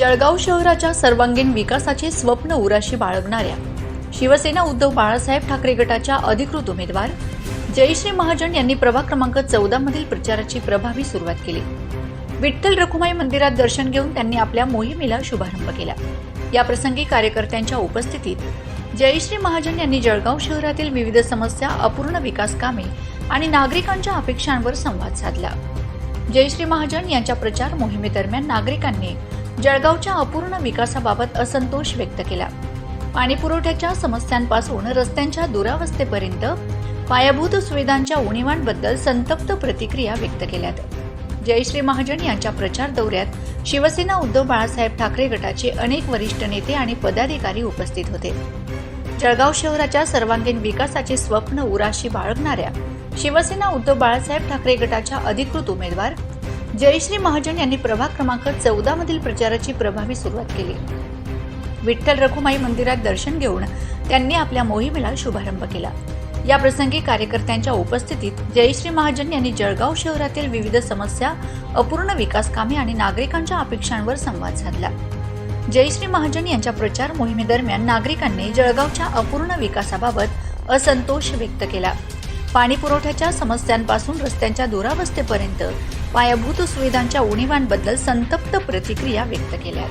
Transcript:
जळगाव शहराच्या सर्वांगीण विकासाचे स्वप्न उराशी बाळगणाऱ्या शिवसेना उद्धव बाळासाहेब ठाकरे गटाच्या अधिकृत उमेदवार जयश्री महाजन यांनी प्रभाग क्रमांक चौदा मधील प्रचाराची प्रभावी सुरुवात केली. विठ्ठल रखुमाई मंदिरात दर्शन घेऊन त्यांनी आपल्या मोहिमेला शुभारंभ केला. या प्रसंगी कार्यकर्त्यांच्या उपस्थितीत जयश्री महाजन यांनी जळगाव शहरातील विविध समस्या अपूर्ण विकास कामे आणि नागरिकांच्या अपेक्षांवर संवाद साधला. जयश्री महाजन यांच्या प्रचार मोहिमेदरम्यान नागरिकांनी जळगावच्या अपूर्ण विकासाबाबत असंतोष व्यक्त केला. पाणी पुरवठ्याच्या समस्यांपासून रस्त्यांच्या दुरावस्थेपर्यंत पायाभूत सुविधांच्या उणीवांबद्दल संतप्त प्रतिक्रिया व्यक्त केल्यात. जयश्री महाजन यांच्या प्रचार दौऱ्यात शिवसेना उद्धव बाळासाहेब ठाकरे गटाचे अनेक वरिष्ठ नेते आणि पदाधिकारी उपस्थित होते. जळगाव शहराच्या सर्वांगीण विकासाचे स्वप्न उराशी बाळगणाऱ्या शिवसेना उद्धव बाळासाहेब ठाकरे गटाच्या अधिकृत उमेदवार जयश्री महाजन यांनी प्रभाग क्रमांक चौदा मधील प्रचाराची प्रभावी सुरुवात केली. विठ्ठल रखुमाई मंदिरात दर्शन घेऊन त्यांनी आपल्या मोहिमेला शुभारंभ केला. या प्रसंगी कार्यकर्त्यांच्या उपस्थितीत जयश्री महाजन यांनी जळगाव शहरातील विविध समस्या अपूर्ण विकास कामे आणि नागरिकांच्या अपेक्षांवर संवाद साधला. जयश्री महाजन यांच्या प्रचार मोहिमेदरम्यान नागरिकांनी जळगावच्या अपूर्ण विकासाबाबत असंतोष व्यक्त केला. पाणी पुरवठ्याच्या समस्यांपासून रस्त्यांच्या दुरावस्थेपर्यंत पायाभूत सुविधांच्या उणीवांबद्दल संतप्त प्रतिक्रिया व्यक्त केल्या